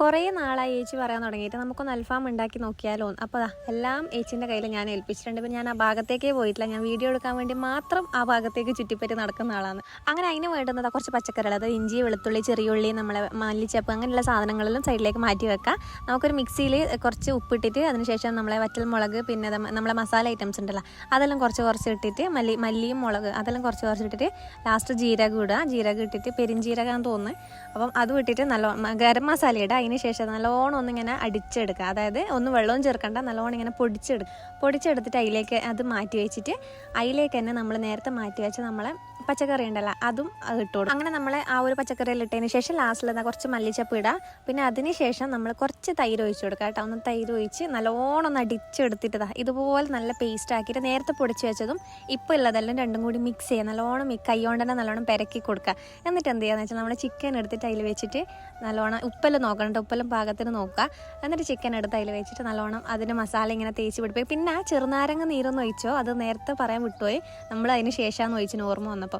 കുറേ നാളായി ഏച്ചി പറയാൻ തുടങ്ങിയിട്ട് നമുക്കൊന്ന് അൽഫാം ഉണ്ടാക്കി നോക്കിയാലോ അപ്പോൾ എല്ലാം ഏച്ചിന്റെ കയ്യിൽ ഞാൻ ഏൽപ്പിച്ചിട്ടുണ്ട്. ഞാൻ ആ ഭാഗത്തേക്കേ പോയിട്ടില്ല. ഞാൻ വീഡിയോ എടുക്കാൻ വേണ്ടി മാത്രം ആ ഭാഗത്തേക്ക് ചുറ്റിപ്പറ്റി നടക്കുന്ന ആളാണ്. അങ്ങനെ അതിന് വേണ്ടുന്നത് കുറച്ച് പച്ചക്കറികൾ. അതായത് ഇഞ്ചി വെളുത്തുള്ളി ചെറിയുള്ളി നമ്മളെ മല്ലിച്ചപ്പ് അങ്ങനെയുള്ള സാധനങ്ങളെല്ലാം സൈഡിലേക്ക് മാറ്റി വെക്കാം. നമുക്കൊരു മിക്സിയിൽ കുറച്ച് ഉപ്പിട്ടിട്ട് അതിനുശേഷം നമ്മളെ വറ്റൽ മുളക് പിന്നെ നമ്മളെ മസാല ഐറ്റംസ് ഉണ്ടല്ലോ അതെല്ലാം കുറച്ച് കുറച്ച് ഇട്ടിട്ട് മല്ലി മല്ലിയും മുളക് അതെല്ലാം കുറച്ച് കുറച്ച് ഇട്ടിട്ട് ലാസ്റ്റ് ജീരകം ഇടുക. ജീരകം ഇട്ടിട്ട് പെരിഞ്ജീരകം തോന്നുന്നു. അപ്പം അതും ഇട്ടിട്ട് നല്ല ഗരം മസാല ഇടുക. അതിന് ശേഷം നല്ലോണം ഒന്നിങ്ങനെ അടിച്ചെടുക്കുക. അതായത് ഒന്ന് വെള്ളവും ചേർക്കണ്ട നല്ലോണം ഇങ്ങനെ പൊടിച്ചെടുക്കുക. പൊടിച്ചെടുത്തിട്ട് അതിലേക്ക് അത് മാറ്റി വെച്ചിട്ട് അതിലേക്ക് തന്നെ നമ്മൾ നേരത്തെ മാറ്റി വെച്ച നമ്മളെ പച്ചക്കറി ഉണ്ടല്ലോ അതും ഇട്ട് അങ്ങനെ നമ്മൾ ആ ഒരു പച്ചക്കറിയിൽ ഇട്ടതിന് ശേഷം ലാസ്റ്റിൽ എന്നാൽ കുറച്ച് മല്ലിച്ചപ്പ് ഇടുക പിന്നെ അതിന് ശേഷം നമ്മൾ കുറച്ച് തൈര് ഒഴിച്ച് കൊടുക്കുക കേട്ടോ. ഒന്ന് തൈര് ഒഴിച്ച് നല്ലോണം ഒന്ന് അടിച്ചെടുത്തിട്ട് ഇതുപോലെ നല്ല പേസ്റ്റ് ആക്കിയിട്ട് നേരത്തെ പൊടിച്ച് വെച്ചതും ഇപ്പോൾ ഉള്ളതെല്ലാം രണ്ടും കൂടി മിക്സ് ചെയ്യുക. നല്ലോണം കൈകൊണ്ട് തന്നെ നല്ലോണം പെരക്കി കൊടുക്കുക. എന്നിട്ട് എന്ത് ചെയ്യുക വെച്ചാൽ നമ്മൾ ചിക്കൻ എടുത്തിട്ട് അതിൽ വെച്ചിട്ട് നല്ലോണം ഉപ്പെല്ലാം നോക്കണം കേട്ടോ. ഉപ്പെല്ലാം പാകത്തിന് നോക്കുക. എന്നിട്ട് ചിക്കൻ എടുത്ത് അതിൽ വെച്ചിട്ട് നല്ലോണം അതിന് മസാല ഇങ്ങനെ തേച്ച് പിടിപ്പിക്കും പിന്നെ ആ ചെറുനാരങ്ങ നീരൊന്നും ഒഴിച്ചോ? അത് നേരത്തെ പറയാൻ വിട്ടുപോയി. നമ്മൾ അതിന് ശേഷമാണ് ഒഴിച്ചിന് ഓർമ്മ വന്നപ്പോൾ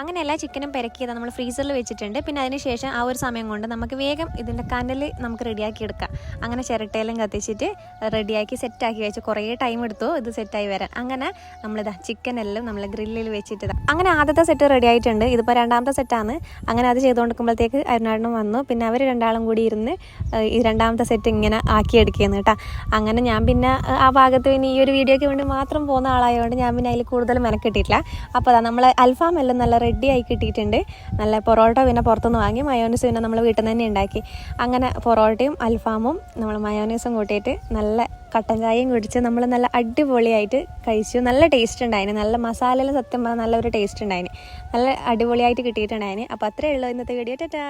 അങ്ങനെ എല്ലാ ചിക്കനും പെരക്കിയത് നമ്മൾ ഫ്രീസറിൽ വെച്ചിട്ടുണ്ട്. പിന്നെ അതിന് ശേഷം ആ ഒരു സമയം കൊണ്ട് നമുക്ക് വേഗം ഇതിന്റെ കനൽ നമുക്ക് റെഡിയാക്കി എടുക്കാം. അങ്ങനെ ചിരട്ടയെല്ലാം കത്തിച്ചിട്ട് റെഡിയാക്കി സെറ്റാക്കി വെച്ച് കുറേ ടൈം എടുത്തു ഇത് സെറ്റായി വരാൻ. അങ്ങനെ നമ്മളിതാ ചിക്കൻ എല്ലാം നമ്മൾ ഗ്രില്ലിൽ വെച്ചിട്ട്. അങ്ങനെ ആദ്യത്തെ സെറ്റ് റെഡി ആയിട്ടുണ്ട്. ഇതിപ്പോൾ രണ്ടാമത്തെ സെറ്റാണ് അങ്ങനെ അത് ചെയ്തുകൊണ്ടിരിക്കുമ്പോഴത്തേക്ക് അരുണാടനും വന്നു. പിന്നെ അവർ രണ്ടാളും കൂടി ഇരുന്ന് ഈ രണ്ടാമത്തെ സെറ്റ് ഇങ്ങനെ ആക്കിയെടുക്കുകയെന്ന് കേട്ടോ. അങ്ങനെ ഞാൻ പിന്നെ ആ ഭാഗത്ത് പിന്നെ ഈ ഒരു വീഡിയോയ്ക്ക് വേണ്ടി മാത്രം പോകുന്ന ആളായതുകൊണ്ട് ഞാൻ പിന്നെ അതിൽ കൂടുതൽ മെനക്കെട്ടിട്ടില്ല. അപ്പോൾ അതാ നമ്മൾ അൽഫാം എല്ലാം നല്ല റെഡി ആയി കിട്ടിയിട്ടുണ്ട്. നല്ല പൊറോട്ട പിന്നെ പുറത്തുനിന്ന് വാങ്ങി മയോനീസ് പിന്നെ നമ്മൾ വീട്ടിൽ നിന്ന് തന്നെ ഉണ്ടാക്കി. അങ്ങനെ പൊറോട്ടയും അൽഫാമും നമ്മൾ മയോനീസും കൂട്ടിയിട്ട് നല്ല കട്ടൻ ചായയും കുടിച്ച് നമ്മൾ നല്ല അടിപൊളിയായിട്ട് കഴിച്ചു. നല്ല ടേസ്റ്റ് ഉണ്ടായിന്. നല്ല മസാലയിൽ സത്യം പറഞ്ഞാൽ നല്ലൊരു ടേസ്റ്റ് ഉണ്ടായിന്. നല്ല അടിപൊളിയായിട്ട് കിട്ടിയിട്ടുണ്ടായിന്. അപ്പോൾ അത്രയേ ഉള്ളൂ ഇന്നത്തെ വീഡിയോ ടാറ്റാ.